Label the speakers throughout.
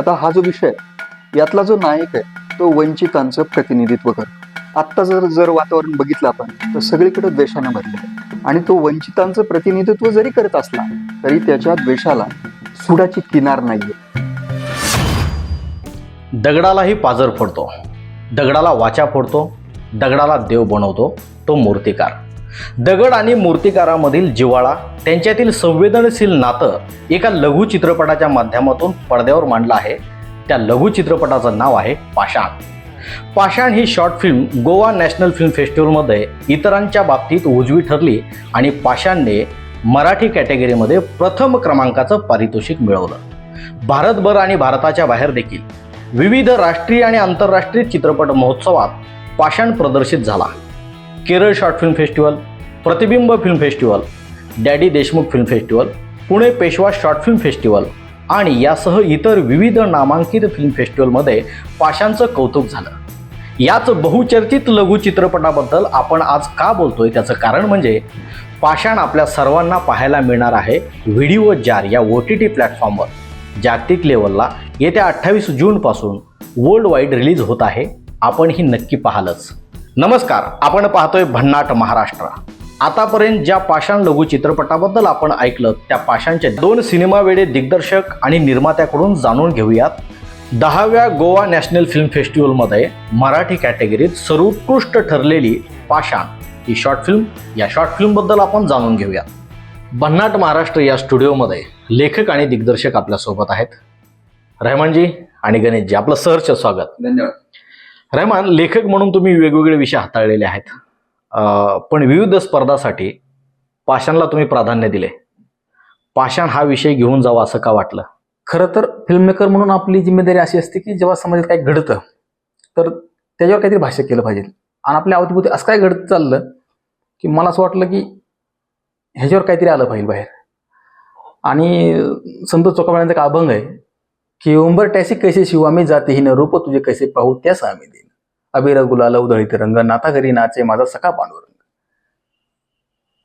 Speaker 1: आता हा जो विषय यातला जो नायक आहे तो वंचितांचं प्रतिनिधित्व करतो. आत्ता जर जर वातावरण बघितलं आपण तर सगळीकडे द्वेषानं भरले आहे. आणि तो वंचितांचं प्रतिनिधित्व जरी करत असला तरी त्याच्या द्वेषाला सुडाची किनार नाहीये.
Speaker 2: दगडालाही पाजर फोडतो. दगडाला वाचा फोडतो. दगडाला देव बनवतो. तो मूर्तिकार. दगड आणि मूर्तिकारामधील जिव्हाळा त्यांच्यातील संवेदनशील नातं एका लघु चित्रपटाच्या माध्यमातून पडद्यावर मांडलं आहे. त्या लघु चित्रपटाचं नाव आहे पाषाण. पाषाण ही short film Goa national film फेस्टिवलमध्ये इतरांच्या बाबतीत उजवी ठरली आणि पाषाणने मराठी कॅटेगरीमध्ये प्रथम क्रमांकाचं पारितोषिक मिळवलं. भारतभर आणि भारताच्या बाहेर देखील विविध राष्ट्रीय आणि आंतरराष्ट्रीय चित्रपट महोत्सवात पाषाण प्रदर्शित झाला. Kerala short film festival Pratibimb film festival Daddy Deshmukh film festival Pune Peshwa short film festival आणि यासह इतर विविध नामांकित फिल्म फेस्टिवलमध्ये पाषाणचं कौतुक झालं. याच बहुचर्चित लघु चित्रपटाबद्दल आपण आज का बोलतोय त्याचं कारण म्हणजे पाषाण आपल्या सर्वांना पाहायला मिळणार आहे व्हिडिओ जार या ओ टी टी प्लॅटफॉर्मवर. जागतिक लेवलला येत्या अठ्ठावीस जूनपासून वर्ल्ड वाईड रिलीज होत आहे. आपण ही नक्की पाहालच. नमस्कार आपण पाहतोय भन्नाट महाराष्ट्र. आतापर्यंत ज्या पाषाण लघु चित्रपटाबद्दल आपण ऐकलं त्या पाषाणचे दोन सिनेमावेळे दिग्दर्शक आणि निर्मात्याकडून जाणून घेऊयात. दहाव्या गोवा नॅशनल फिल्म फेस्टिवलमध्ये मराठी कॅटेगरीत सर्वोत्कृष्ट ठरलेली पाषाण ही शॉर्ट फिल्म या शॉर्ट फिल्मबद्दल आपण जाणून घेऊया भन्नाट महाराष्ट्र या स्टुडिओमध्ये लेखक आणि दिग्दर्शक आपल्यासोबत आहेत. रहमानजी आणि गणेशजी आपलं सहर्ष स्वागत.
Speaker 1: धन्यवाद.
Speaker 2: रहमान लेखक म्हणून तुम्ही वेगवेगळे विषय हाताळलेले आहेत. पण विविध स्पर्धासाठी पाषाणला तुम्ही प्राधान्य दिले. पाषाण हा विषय घेऊन जावा असं का वाटलं?
Speaker 3: खरं तर फिल्ममेकर म्हणून आपली जिम्मेदारी अशी असते की जेव्हा समाजात काही घडतं तर त्याच्यावर काहीतरी भाष्य केलं पाहिजे. आणि आपल्या अवतीभोवती असं काय घडत चाललं की मला असं वाटलं की ह्याच्यावर काहीतरी आलं पाहिजे बाहेर. आणि संत चोकाबाळ्यांचा एक अभंग आहे की उंबर टॅसी कैसे शिव आम्ही जाते हिनं रूप तुझे कैसे पाहू त्यास आम्ही देईन. अबिर गुलाल उधळीत रंग नाता घरी नाचे माझा सखा पांडुरंग.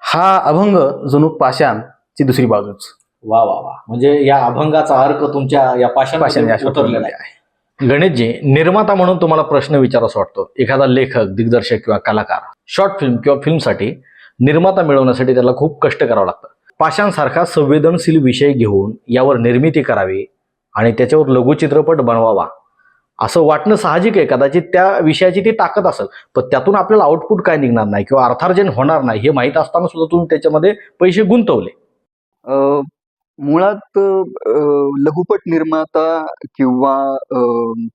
Speaker 3: हा अभंग जणू पाषाणची दुसरी बाजूच.
Speaker 2: वा वा वा. म्हणजे या अभंगाचा अर्थ तुमच्या या
Speaker 3: पाषाण या
Speaker 2: पाषाण उतरलेला आहे.
Speaker 3: आहे.
Speaker 2: गणेशजी निर्माता म्हणून तुम्हाला प्रश्न विचारासा वाटतो. एखादा लेखक दिग्दर्शक किंवा कलाकार शॉर्ट फिल्म किंवा फिल्मसाठी निर्माता मिळवण्यासाठी त्याला खूप कष्ट करावं लागतं. पाषाणसारखा संवेदनशील विषय घेऊन यावर निर्मिती करावी आणि त्याच्यावर लघुचित्रपट बनवावा. असं वाटणं साहजिक आहे. कदाचित त्या विषयाची ती ताकद असेल. पण त्यातून आपल्याला आउटपुट काय निघणार नाही किंवा अर्थार्जन होणार नाही हे माहीत असताना सुद्धा तुम्ही त्याच्यामध्ये पैसे गुंतवले.
Speaker 1: मुळात लघुपट निर्माता किंवा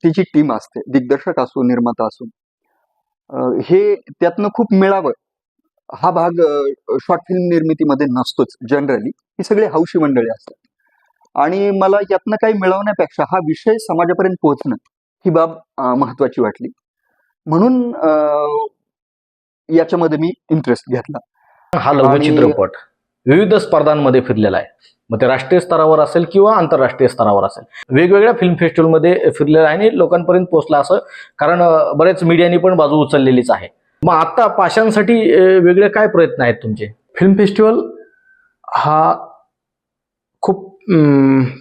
Speaker 1: तिची टीम असते. दिग्दर्शक असो निर्माता असो. हे त्यातनं खूप मिळावं. हा भाग शॉर्ट फिल्म निर्मितीमध्ये नसतोच जनरली ही सगळी हौशी मंडळी असतात. आणि मला यातनं काही मिळवण्यापेक्षा हा विषय समाजापर्यंत पोहोचणं ही बाब महत्वाची वाटली. म्हणून याच्यामध्ये मी इंटरेस्ट घेतला.
Speaker 2: हा लघु
Speaker 1: आणि-
Speaker 2: चित्रपट. विविध स्पर्धांमध्ये फिरलेला आहे. मग ते राष्ट्रीय स्तरावर असेल किंवा आंतरराष्ट्रीय स्तरावर असेल. वेगवेगळ्या फिल्म फेस्टिवलमध्ये फिरलेला आहे आणि लोकांपर्यंत पोहोचला असं कारण बऱ्याच मीडियानी पण बाजू उचललेलीच आहे. मग आता पाषाणसाठी अं, वेगळे काय प्रयत्न आहेत तुमचे?
Speaker 3: फिल्म फेस्टिवल हा खूप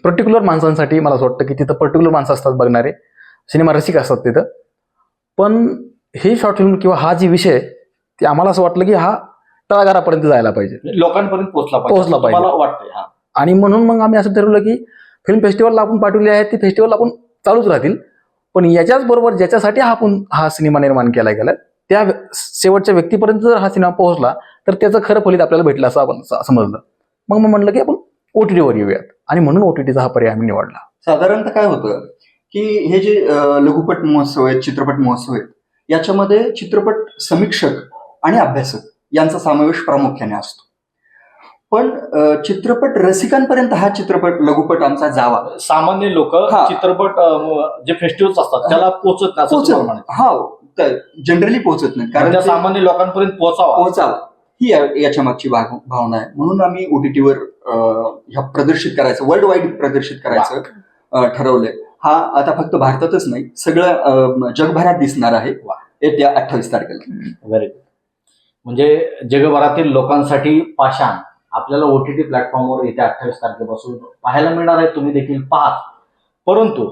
Speaker 3: पर्टिक्युलर माणसांसाठी मला असं वाटतं की तिथं पर्टिक्युलर माणसं असतात बघणारे. सिनेमा रसिक असतात तिथं. पण हे शॉर्ट फिल्म किंवा हा जे विषय ते आम्हाला असं वाटलं की हा तळागारापर्यंत जायला पाहिजे.
Speaker 2: लोकांपर्यंत पोहोचला
Speaker 3: पोहोचला पाहिजे.
Speaker 2: हा.
Speaker 3: आणि म्हणून मग आम्ही असं ठरवलं की फिल्म फेस्टिवलला आपण पाठवले आहेत ते फेस्टिवल आपण चालूच राहतील. पण याच्याच बरोबर ज्याच्यासाठी हा आपण हा सिनेमा निर्माण केला गेला त्या शेवटच्या व्यक्तीपर्यंत जर हा सिनेमा पोहोचला तर त्याचं खरं फलित आपल्याला भेटलं असं आपण समजलं. मग मग म्हणलं की आपण ओटीटीवर येऊयात. आणि म्हणून ओटीटीचा हा पर्याय आम्ही निवडला.
Speaker 1: साधारणतः काय होतं की हे जे लघुपट महोत्सव आहेत चित्रपट महोत्सव आहेत याच्यामध्ये चित्रपट समीक्षक आणि अभ्यासक यांचा समावेश प्रामुख्याने असतो. पण चित्रपट रसिकांपर्यंत हा चित्रपट लघुपट आमचा जावा.
Speaker 2: सामान्य लोक
Speaker 1: हा.
Speaker 2: चित्रपट जे फेस्टिवल्स असतात त्याला पोहोचत नाही म्हणायचं.
Speaker 1: हा जनरली पोहोचत नाही
Speaker 2: कारण
Speaker 1: ते
Speaker 2: सामान्य लोकांपर्यंत पोहोचावा.
Speaker 1: पोहोचावा. ही याच्या मागची भावना आहे. म्हणून आम्ही ओटीटीवर ह्या प्रदर्शित करायचं वर्ल्ड वाईड प्रदर्शित करायचं ठरवलंय. हा आता फक्त भारतातच नाही सगळं जगभरात दिसणार आहे
Speaker 2: वा.
Speaker 1: येत्या अठ्ठावीस तारखेला.
Speaker 2: व्हेरी गुड म्हणजे जगभरातील लोकांसाठी पाषाण. आपल्याला ओटीटी प्लॅटफॉर्मवर येत्या अठ्ठावीस तारखेपासून पाहायला मिळणार आहे तुम्ही देखील पाहा परंतु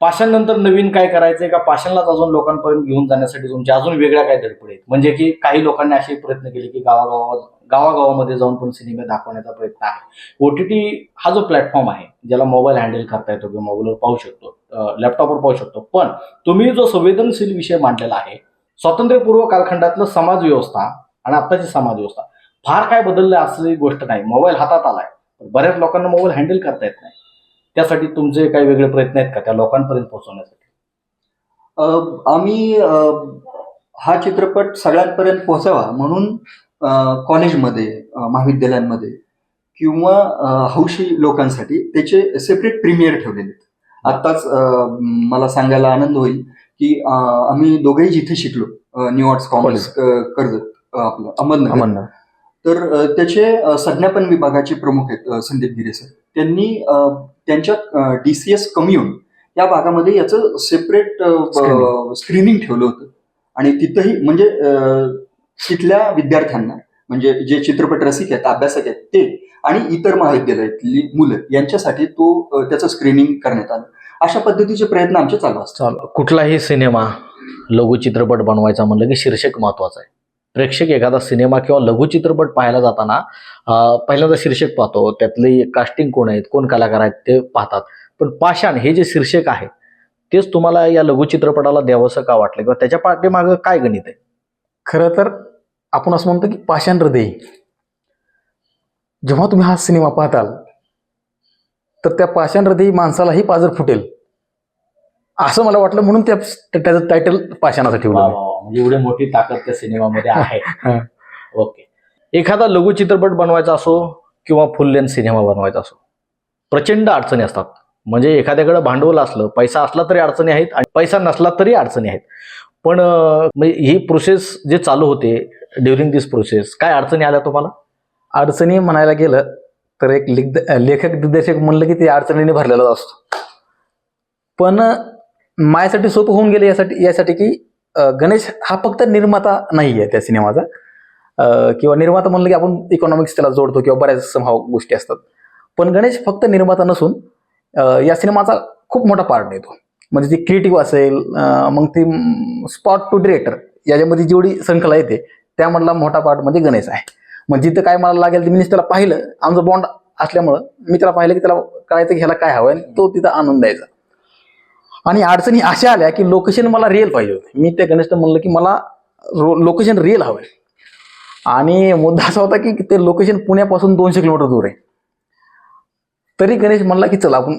Speaker 2: पाषाणनंतर नवीन काय करायचंय का? पाषाणलाच अजून लोकांपर्यंत घेऊन जाण्यासाठी तुमच्या अजून वेगळ्या काय धडपड आहेत? म्हणजे की काही लोकांनी असे प्रयत्न केले की गावागावा गावागावामध्ये जाऊन पण सिनेमे दाखवण्याचा प्रयत्न आहे. ओ टी टी हा जो प्लॅटफॉर्म आहे ज्याला मोबाईल हँडल करता येतो किंवा मोबाईलवर पाहू शकतो लॅपटॉपवर पाहू शकतो पण तुम्ही जो संवेदनशील विषय मांडलेला आहे स्वातंत्र्यपूर्व कालखंडातलं समाज व्यवस्था आणि आत्ताची समाज व्यवस्था फार काय बदललं असली गोष्ट नाही. मोबाईल हातात आलाय. बऱ्याच लोकांना मोबाईल हँडल करता येत नाही. त्यासाठी तुमचे काही वेगळे प्रयत्न आहेत का त्या लोकांपर्यंत पोहोचवण्यासाठी?
Speaker 1: आम्ही हा चित्रपट सगळ्यांपर्यंत पोहोचावा म्हणून कॉलेजमध्ये महाविद्यालयांमध्ये किंवा हौशी लोकांसाठी त्याचे सेपरेट प्रीमियर ठेवलेले आहेत. आत्ताच मला सांगायला आनंद होईल की आम्ही दोघेही जिथे शिकलो न्यू आर्ट्स कॉमर्स कर्जत अ, आपलं अहमदनगर. तर त्याचे संज्ञापन विभागाचे प्रमुख आहेत संदीप गिरे सर. त्यांनी त्यांच्या डी सी एस कम्युन या भागामध्ये याचं सेपरेट. स्क्रीनिंग ठेवलं होतं. आणि तिथंही म्हणजे तिथल्या विद्यार्थ्यांना म्हणजे जे चित्रपट रसिक आहेत अभ्यासक आहेत ते आणि इतर महाविद्यालयातली मुलं यांच्यासाठी तो त्याचं स्क्रीनिंग करण्यात आलं. अशा पद्धतीचे प्रयत्न आमचे चालू असतात.
Speaker 2: कुठलाही सिनेमा लघुचित्रपट बनवायचा म्हणलं की शीर्षक महत्वाचं आहे. प्रेक्षक एखादा सिनेमा किंवा लघुचित्रपट पाहायला जाताना पहिल्यांदा शीर्षक पाहतो. त्यातले कास्टिंग कोण आहेत कोण कलाकार आहेत ते पाहतात. पण पाषाण हे जे शीर्षक आहे तेच तुम्हाला या लघुचित्रपटाला द्यावंसं का वाटलं? किंवा त्याच्या पाठीमागं काय गणित आहे?
Speaker 3: खरं तर आपण असं म्हणतो की पाषाण हृदय. जेव्हा तुम्ही हा सिनेमा पाहताल तर त्या पाषाण हृदयी माणसालाही पाजर फुटेल. असं मला वाटलं म्हणून त्या त्याचं टायटल पाषाणाचं ठेवलं.
Speaker 2: म्हणजे एवढी मोठी ताकद त्या सिनेमामध्ये आहे. ओके. एखादा लघुचित्रपट बनवायचा असो किंवा फुल लेंथ सिनेमा बनवायचा असो प्रचंड अडचणी असतात. म्हणजे एखाद्याकडे भांडवल असलं पैसा असला तरी अडचणी आहेत आणि पैसा नसला तरी अडचणी आहेत. पण म्हणजे ही प्रोसेस जे चालू होते ड्युरिंग दिस प्रोसेस काय अडचणी आल्या तुम्हाला?
Speaker 3: अडचणी म्हणायला गेलं तर एक लिग- लेखक दिग्दर्शक म्हणलं की ते अडचणीने भरलेला असतो. पण माझ्यासाठी सोपं होऊन गेले यासाठी यासाठी की गणेश हा फक्त निर्माता नाही आहे त्या सिनेमाचा. किंवा निर्माता म्हणलं की आपण इकॉनॉमिक्स त्याला जोडतो किंवा बऱ्याच समभाव गोष्टी असतात. पण गणेश फक्त निर्माता नसून या सिनेमाचा खूप मोठा पार्ट येतो म्हणजे ती क्रिएटिव्ह असेल मग ती स्पॉट टू डिरेक्टर याच्यामध्ये जेवढी श्रृंखला येते त्यामधला मोठा पार्ट म्हणजे गणेश आहे. मग जिथं काय मला लागेल ते मी त्याला पाहिलं आमचं बॉन्ड असल्यामुळं मी त्याला पाहिलं की त्याला कळायचं की ह्याला काय हवं आणि तो तिथं आणून द्यायचा. आणि अडचणी अशा आल्या की लोकेशन मला रिअल पाहिजे होते. मी त्या गणेशला म्हणलं की मला लोकेशन रिअल हवं आणि मुद्दा असा होता की ते लोकेशन पुण्यापासून दोनशे किलोमीटर दूर आहे. तरी गणेश म्हणला की चला आपण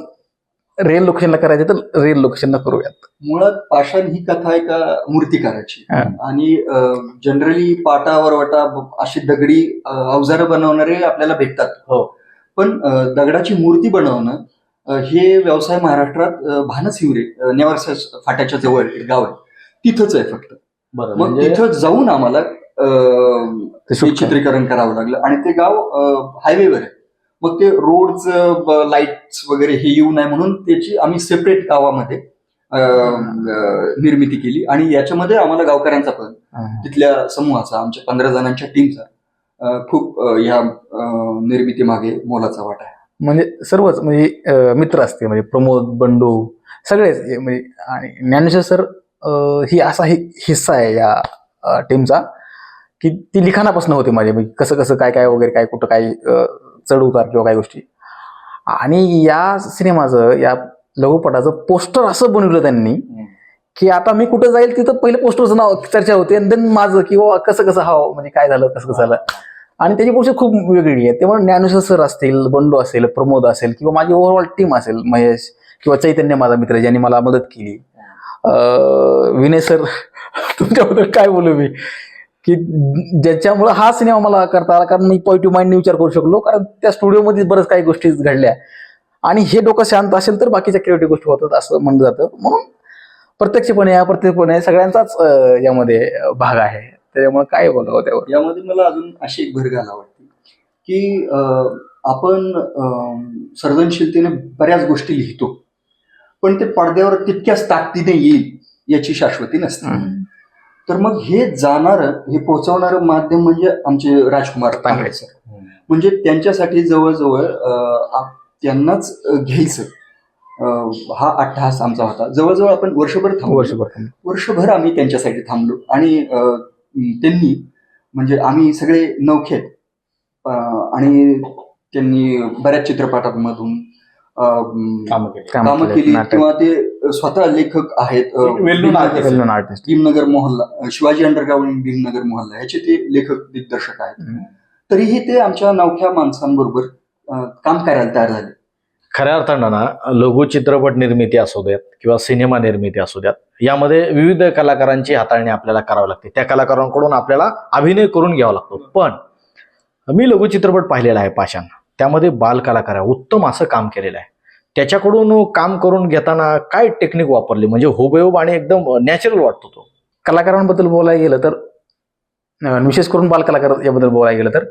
Speaker 3: रिअल लोकेशनला करायचं तर रिअल लोकेशनला करूयात.
Speaker 1: मुळात पाषाण ही कथा एका मूर्तिकाराची. आणि जनरली पाटा वरवटा अशी दगडी अवजारं बनवणारे आपल्याला भेटतात.
Speaker 2: हो.
Speaker 1: पण दगडाची मूर्ती बनवणं हे व्यवसाय महाराष्ट्रात भानस हिवरे अ, नेवासा फाट्याच्या जवळ एक गाव आहे. तिथंच आहे फक्त. मग
Speaker 2: म्हणजे
Speaker 1: तिथं जाऊन आम्हाला चित्रीकरण करावं लागलं. आणि ते गाव हायवेवर आहे. मग ते रोडचं लाईट्स वगैरे हे येऊ नये म्हणून त्याची आम्ही सेपरेट गावामध्ये निर्मिती केली. आणि याच्यामध्ये आम्हाला गावकऱ्यांचा पण. तिथल्या समूहाचा आमच्या पंधरा जणांच्या टीमचा खूप या अ, निर्मितीमागे मोलाचा वाटा आहे.
Speaker 3: म्हणजे सर्वच म्हणजे मित्र असते म्हणजे प्रमोद बंडू सगळेच हे म्हणजे आणि ज्ञानेश्वर सर ही असा हि हिस्सा आहे या टीमचा की ती लिखाणापासून होते माझे म्हणजे कसं कसं काय काय वगैरे काय कुठं काय चढ उतार किंवा काय गोष्टी. आणि या सिनेमाचं या लघुपटाचं पोस्टर असं बनवलं त्यांनी की आता मी कुठं जाईल तिथं पहिलं पोस्टरचं नाव चर्चा होते आणि देन माझं किंवा कसं कसं हवं म्हणजे काय झालं कसं कसं झालं. आणि त्याची गोष्ट खूप वेगळी आहे. तेव्हा ज्ञानेश्वर सर असतील बंडू असेल प्रमोद असेल किंवा माझी ओव्हरऑल टीम असेल महेश किंवा चैतन्य माझा मित्र ज्यांनी मला मदत केली. विनय सर तुमच्याबद्दल काय बोलू मी? की ज्याच्यामुळं हा सिनेमा मला करता आला कारण मी पॉझिटिव्ह माइंडने विचार करू शकलो कारण त्या स्टुडिओमध्ये बरंच काही गोष्टी घडल्या. आणि हे डोकं शांत असेल तर बाकीच्या क्रिएटिव्ह गोष्टी होतात असं म्हणलं जातं. म्हणून प्रत्यक्षपणे अप्रत्यक्षपणे सगळ्यांचाच यामध्ये भाग आहे. त्याच्यामुळे काय बोलावं त्यावर?
Speaker 1: यामध्ये मला अजून अशी एक भर घाला वाटते की आपण सर्जनशीलतेने बऱ्याच गोष्टी लिहितो पण ते पडद्यावर तितक्याच ताकदीने येईल याची शाश्वती नसते. तर मग हे जाणारं हे पोहोचवणारं माध्यम म्हणजे आमचे राजकुमार तांगडे सर. म्हणजे त्यांच्यासाठी जवळजवळ त्यांनाच घ्यायचं हा अट्टहास आमचा होता. जवळजवळ आपण वर्षभर थांबलो.
Speaker 3: वर्षभर
Speaker 1: वर्षभर आम्ही त्यांच्यासाठी थांबलो. आणि त्यांनी म्हणजे आम्ही सगळे नौखेत अं, आणि त्यांनी बऱ्याच चित्रपटांमधून
Speaker 2: कामं केली.
Speaker 1: किंवा ते स्वतः लेखक आहेत भीमनगर- मोहल्ला शिवाजी अंडरग्राऊंड भीमनगर मोहल्ला ह्याचे ते लेखक दिग्दर्शक आहेत. तरीही ते आमच्या नवख्या माणसांबरोबर काम करायला तयार झाले.
Speaker 2: खऱ्या अर्थानं ना लघु चित्रपट निर्मिती असू द्यात किंवा सिनेमा निर्मिती असू द्यात यामध्ये विविध कलाकारांची हाताळणी आपल्याला करावी लागते. त्या कलाकारांकडून आपल्याला अभिनय करून घ्यावा लागतो. पण मी लघु चित्रपट पाहिलेला आहे पाषाण. त्यामध्ये बाल कलाकार आहे. उत्तम असं काम केलेलं आहे. त्याच्याकडून काम करून घेताना काय टेक्निक वापरली? म्हणजे हुबेहूब आणि एकदम नॅचरल वाटतो तो.
Speaker 3: कलाकारांबद्दल बोलायला गेलं तर विशेष करून बाल कलाकार याबद्दल बोलायला गेलं तर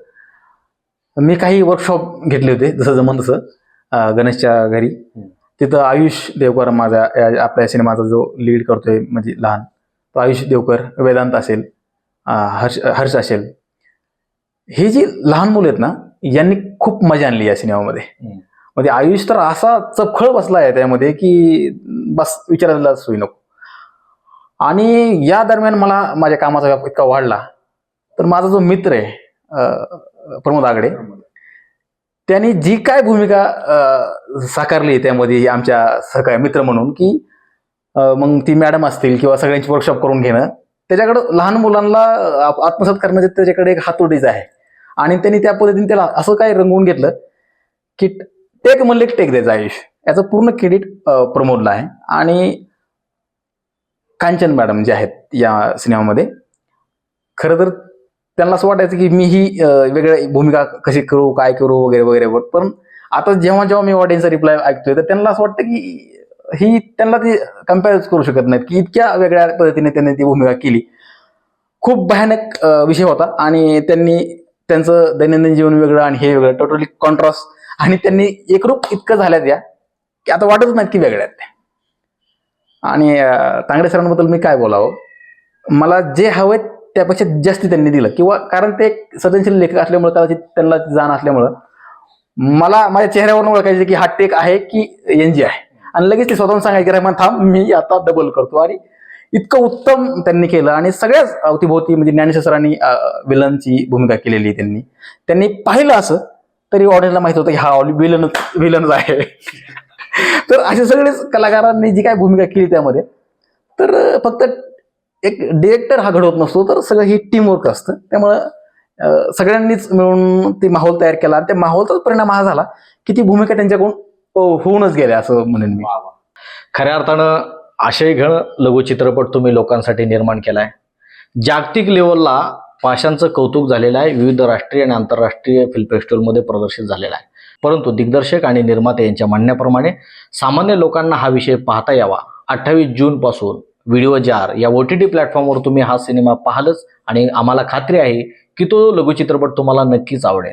Speaker 3: मी काही वर्कशॉप घेतले होते जसं जमन तसं. गणेशच्या घरी. तिथं आयुष देवकर माझा आपल्या सिनेमाचा जो लीड करतोय म्हणजे लहान तो आयुष देवकर वेदांत असेल हर्ष हर्ष असेल. हे जी लहान मुलं आहेत ना यांनी खूप मजा आणली या सिनेमामध्ये. म्हणजे आयुष तर असा चपखळ बसला आहे त्यामध्ये की बस विचारायला सोयी नको. आणि या दरम्यान मला माझ्या कामाचा व्याप इतका वाढला. तर माझा जो मित्र आहे प्रमोद आगडे त्यांनी जी काय भूमिका साकारली त्यामध्ये आमच्या सहकार्य मित्र म्हणून की मग ती मॅडम असतील किंवा सगळ्यांची वर्कशॉप करून घेणं त्याच्याकडं लहान मुलांना आत्मसात करण्याचे त्याच्याकडे एक हातोडीच आहे. आणि त्यांनी त्या पद्धतीने त्याला असं काय रंगवून घेतलं की टेक म्हणले टेक द्यायचं आयुष याचं पूर्ण क्रेडिट प्रमोदला आहे. आणि कांचन मॅडम जे आहेत या सिनेमामध्ये खरं तर त्यांना असं वाटायचं की मी ही वेगळ्या भूमिका कशी करू काय करू वगैरे वगैरे. पण आता जेव्हा जेव्हा मी ऑडियन्सचा रिप्लाय ऐकतोय तर त्यांना असं वाटतं की ही त्यांना ती कम्पेअरच करू शकत नाहीत की इतक्या वेगळ्या पद्धतीने त्यांनी ती भूमिका केली. खूप भयानक विषय होता आणि त्यांनी त्यांचं दैनंदिन जीवन वेगळं आणि हे वेगळं. टोटली कॉन्ट्रास्ट आणि त्यांनी एकरूप इतकं झाल्यात या की आता वाटतच नाहीत की वेगळ्या आहेत आणि तांगडे सरांबद्दल मी काय बोलावं? मला जे हवेत त्यापेक्षा जास्ती त्यांनी दिलं. किंवा कारण ते एक सर्जनशील लेखक असल्यामुळे कदाचित त्यांना जाण असल्यामुळं मला माझ्या चेहऱ्यावरून ओळखायचं की हा टेक आहे की एन जी आहे. आणि लगेच ते स्वतःहून सांगायचे की थांब मी आता डबल करतो. आणि इतकं उत्तम त्यांनी केलं. आणि सगळ्याच अवतीभोवती म्हणजे ज्ञानेश्वर सरांनी विलनची भूमिका केलेली आहे त्यांनी. त्यांनी पाहिलं असं तरी ऑडियन्सला माहीत होतं की हा विलनच विलनच आहे. तर असे सगळेच कलाकारांनी जी काय भूमिका केली त्यामध्ये तर फक्त एक डिरेक्टर हा घडवत नसतो तर सगळं ही टीमवर्क असतं. त्यामुळं सगळ्यांनीच मिळून ती माहोल तयार केला. आणि त्या माहोलचाच परिणाम हा झाला की ती भूमिका त्यांच्याकडून होऊनच गेल्या असं म्हणेन मी.
Speaker 2: खऱ्या अर्थानं आशय लघुचित्रपट लघु चित्रपट तुम्ही लोकांसाठी निर्माण केलाय. जागतिक लेवलला पाशांचं कौतुक झालेलं आहे. विविध राष्ट्रीय आणि आंतरराष्ट्रीय फिल्म फेस्टिवलमध्ये प्रदर्शित झालेला आहे. परंतु दिग्दर्शक आणि निर्माते यांच्या म्हणण्याप्रमाणे सामान्य लोकांना हा विषय पाहता यावा. अठ्ठावीस जूनपासून व्हिडिओ जार या ओ टी टी प्लॅटफॉर्मवर तुम्ही हा सिनेमा पाहालच आणि आम्हाला खात्री आहे की तो लघुचित्रपट तुम्हाला नक्कीच आवडेल.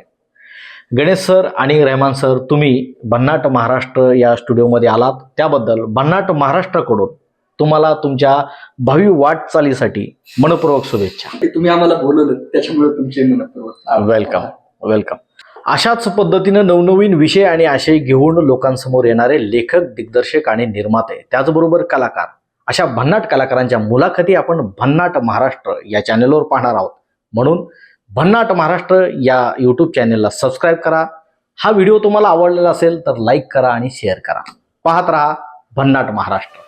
Speaker 2: गणेश सर आणि रहमान सर तुम्ही भन्नाट महाराष्ट्र या स्टुडिओमध्ये आलात. त्याबद्दल भन्नाट महाराष्ट्राकडून तुम्हाला तुमच्या भावी वाटचालीसाठी मनपूर्वक शुभेच्छा.
Speaker 1: तुम्ही आम्हाला बोलवलं त्याच्यामुळे तुमचे मनपूर्वक
Speaker 2: वेलकम वेलकम अशाच पद्धतीनं नवनवीन विषय आणि आशय घेऊन लोकांसमोर येणारे लेखक दिग्दर्शक आणि निर्माते त्याचबरोबर कलाकार अशा भन्नाट कलाकारांच्या मुलाखती आपण भन्नाट महाराष्ट्र या चॅनेलवर पाहणार आहोत. म्हणून भन्नाट महाराष्ट्र या यूट्यूब चॅनलला सबस्क्राईब करा. हा व्हिडिओ तुम्हाला आवडलेला असेल तर लाईक करा आणि शेअर करा. पाहत रहा भन्नाट महाराष्ट्र.